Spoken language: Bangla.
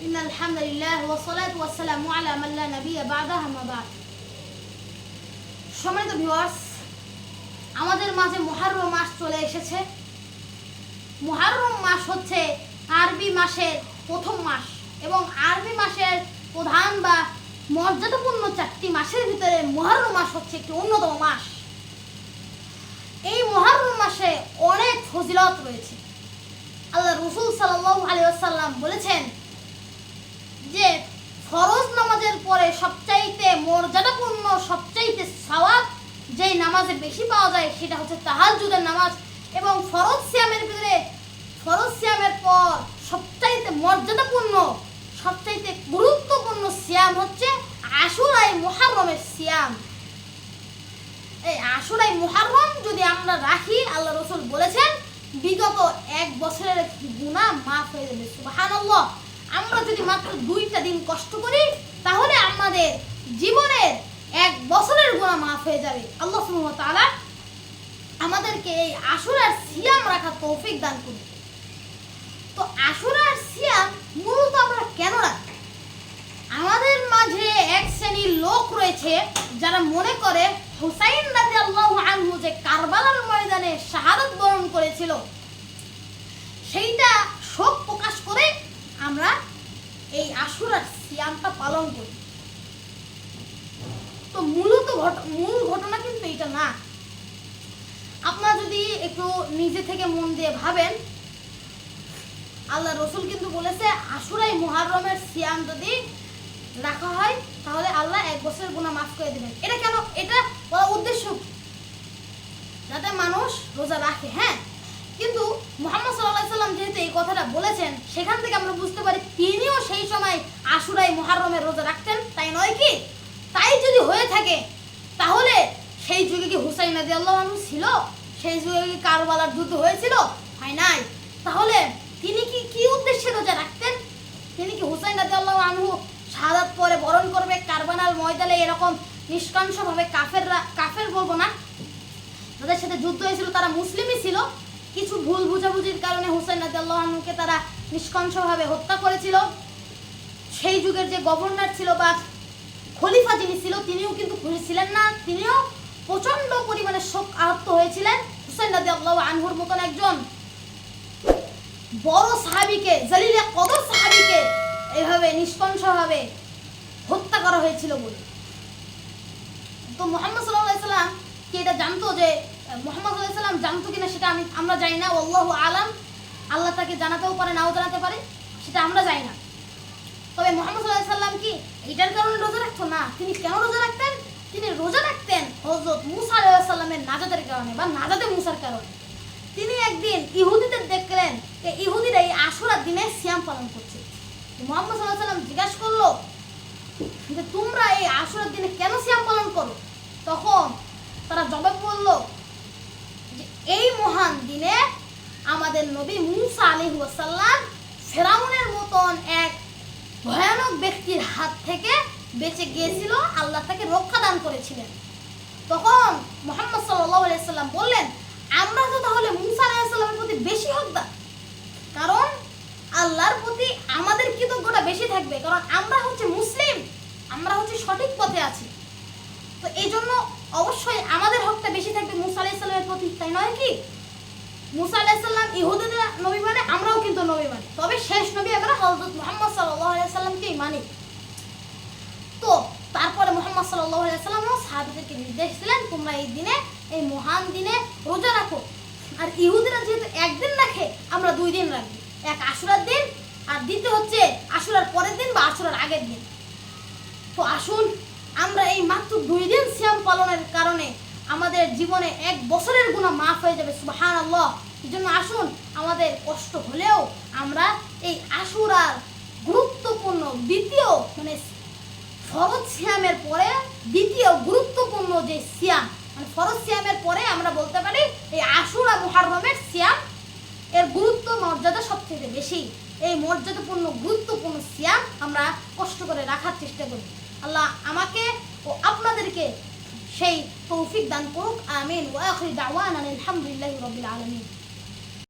إن الحمد لله والصلاة والسلام على من لا نبي بعدها ما بعد সম্মানিত ভিউয়ার্স আমাদের মাঝে মুহাররম মাস চলে এসেছে মুহাররম মাস হচ্ছে আরবি মাসের প্রথম মাস এবং আরবি মাসের প্রধান বা মর্যাদাপূর্ণ চারটি মাসের ভিতরে মুহাররম মাস হচ্ছে একটি অন্যতম মাস এই মুহাররম মাসে অনেক ফজিলত রয়েছে আল্লাহ রসুল সাল্লাল্লাহু আলাইহি ওয়াসাল্লাম বলেছেন যে ফরজ নামাজের পরে সবচাইতে মর্যাদাপূর্ণ সবচাইতে সওয়াব যেই নামাজে বেশি পাওয়া যায় সেটা হচ্ছে তাহাজ্জুদের নামাজ এবং ফরজ সিয়ামের ভিতরে, ফরজ সিয়ামের পর সবচাইতে মর্যাদাপূর্ণ সবচাইতে গুরুত্বপূর্ণ সিয়াম হচ্ছে আশুরাই মুহাররমের সিয়াম। এই আশুরাই মুহাররম যদি আমরা রাখি, আল্লাহ রসুল বলেছেন, বিগত এক বছরের গুনাহ মাফ হয়ে যাবে, সুবহানাল্লাহ। আমরা যদি মাত্র দুইটা দিন কষ্ট করি, তাহলে আমাদের জীবনের এক বছরের গুনাহ মাফ হয়ে যাবে। আল্লাহ তাআলা আমাদেরকে এই আশুরার সিয়াম রাখার তৌফিক দান করুন। তো আশুরার সিয়াম মূলত আমরা কেন রাখি? আমাদের মাঝে এক শ্রেণির লোক রয়েছে যারা মনে করে, হুসাইন রাদিয়াল্লাহু আনহু যে কারবালার ময়দানে শাহাদাত বরণ করেছিল সেইটা শোক প্রকাশ করে আমরা আশুরার সিয়ামটা পালন করি। তো মূলত মূল ঘটনা কিন্তু এটা না। আপনারা যদি একটু নিজে থেকে মন দিয়ে ভাবেন, আল্লাহ রসুল কিন্তু বলেছে, আশুরাই মুহাররমের সিয়াম যদি রাখা হয়, তাহলে আল্লাহ এক বছরের গুণা মাফ করে দেবেন। এটা কেন? এটা বলার উদ্দেশ্য যাতে মানুষ রোজা রাখে হ্যাঁ? কিন্তু মোহাম্মদ সাল্লাহ সাল্লাম যেহেতু এই কথাটা বলেছেন, সেখান থেকে আমরা বুঝতে পারি সময় আশুরাই মুহাররমের রোজা রাখতেন, তাই নয় কি? তাই যদি হয়ে থাকে, তাহলে সেই যুগে কি হুসাইন নাদি আল্লাহ ছিল? সেই যুগে কি কারবালার যুদ্ধ হয়েছিল? হয় নাই। তাহলে তিনি কি কি উদ্দেশ্যে রোজা রাখতেন? তিনি কি হুসাইন রাজি আল্লাহ আনহু শাহাদাত পরে বরণ করবে কারবানাল ময়দানে এরকম নিষ্কাংশভাবে কাফেররা, কাফের বলব না তাদের সাথে যুদ্ধ হয়েছিল তারা মুসলিমই ছিল। কিছু ভুল বুঝাবুঝির কারণে হুসাইন রাজি আল্লাহ আনহুকে তারা নিষ্কাংশভাবে হত্যা করেছিল। সেই যুগের যে গভর্নর ছিল বা খলিফা যিনি ছিল, তিনিও কিন্তু খুশি ছিলেন না। তিনিও প্রচণ্ড পরিমাণে শোক আহত হয়েছিলেন। হুসাইন রাজি আল্লাহ আনহুর মতন একজন বড় সাহাবিকে, জালিলে কদর সাহাবিকে এভাবে নিষ্কংসভাবে হত্যা করা হয়েছিল বলে। তো মোহাম্মদ সাল্লাহ সাল্লাম কি এটা জানতো যে, মোহাম্মদ সাল্লাহ সাল্লাম জানতো কিনা সেটা আমি, আমরা জানি না। আল্লাহ আলাম। আল্লাহ তাকে জানাতেও পারে, নাও জানাতে পারে, সেটা আমরা জানি না। তবে মোহাম্মদ সাল্লাম কি এটার কারণে রোজা রাখতো? না। তিনি কেন রোজা রাখতেন? তিনি রোজা রাখতেন হজরত মুসা আলাইহিস সাল্লামের নাজাদের কারণে বা নাজাদে মুসার কারণে। তিনি একদিন ইহুদিদের দেখলেন যে ইহুদিরা এই আশুরার দিনে সিয়াম পালন করছে। মোহাম্মদ সাল্লাহ সাল্লাম জিজ্ঞাসা করল যে, তোমরা এই আশুরার দিনে কেন সিয়াম পালন করো? তখন তারা জবাব বলল যে, এই মহান দিনে আমাদের নবী মুসা আলাইহি ওয়াসাল্লাম ফেরাউনের মতন এক ভয়ানক ব্যক্তির হাত থেকে বেঁচে গিয়েছিল, আল্লাহ তাকে রক্ষা দান করেছিলেন। তখন মোহাম্মদ সাল্লাম বললেন, আমরা তো তাহলে মুসা আলাইহিসসালামের প্রতি বেশি হকদার। কারণ আল্লাহর প্রতি আমাদের কৃতজ্ঞতা বেশি থাকবে। কারণ আমরা হচ্ছে মুসলিম, আমরা হচ্ছে সঠিক পথে আছি। তো এই জন্য অবশ্যই আমাদের হকটা বেশি থাকবে মুসা আলাইহিসসালামের প্রতি, তাই নয় কি? মুসা আলাইহিসসালাম ইহুদিদের নবী মানে আমরাও কিন্তু নবী মানে। তবে শেষ নবী আমরা হযরত মুহাম্মদ সাল্লাল্লাহু আলাইহি তো তারপরে মোহাম্মদ সাল্লামও সাহাবিদেরকে নির্দেশ দিলেন, তোমরা এই দিনে, এই মহান দিনে রোজা রাখো। আর ইহুদিরা যেহেতু একদিন রাখে, আমরা দুই দিন রাখি এক আশুরার দিন, আর দ্বিতীয় হচ্ছে আশুরার পরের দিন বা আশুরার আগের দিন। তো আসুন, আমরা এই মাত্র দুই দিন সিয়াম পালনের কারণে আমাদের জীবনে এক বছরের গুণা মাফ হয়ে যাবে সুবাহান আল্লাহ এই জন্য আসুন, আমাদের কষ্ট হলেও আমরা এই আশুরার দ্বিতীয় মানে ফরজ সিয়ামের পরে দ্বিতীয় গুরুত্বপূর্ণ যে সিয়াম মানে ফরজ সিয়ামের পরে আমরা বলতে পারি এই আশুরা মুহাররমের সিয়াম এর গুরুত্ব মর্যাদা সবথেকে বেশি। এই মর্যাদাপূর্ণ, গুরুত্বপূর্ণ সিয়াম আমরা কষ্ট করে রাখার চেষ্টা করি। আল্লাহ আমাকে ও আপনাদেরকে সেই তৌফিক দান করুক, আমিন। ওয়া আখির দাওয়ানা আলহামদুলিল্লাহি রাব্বিল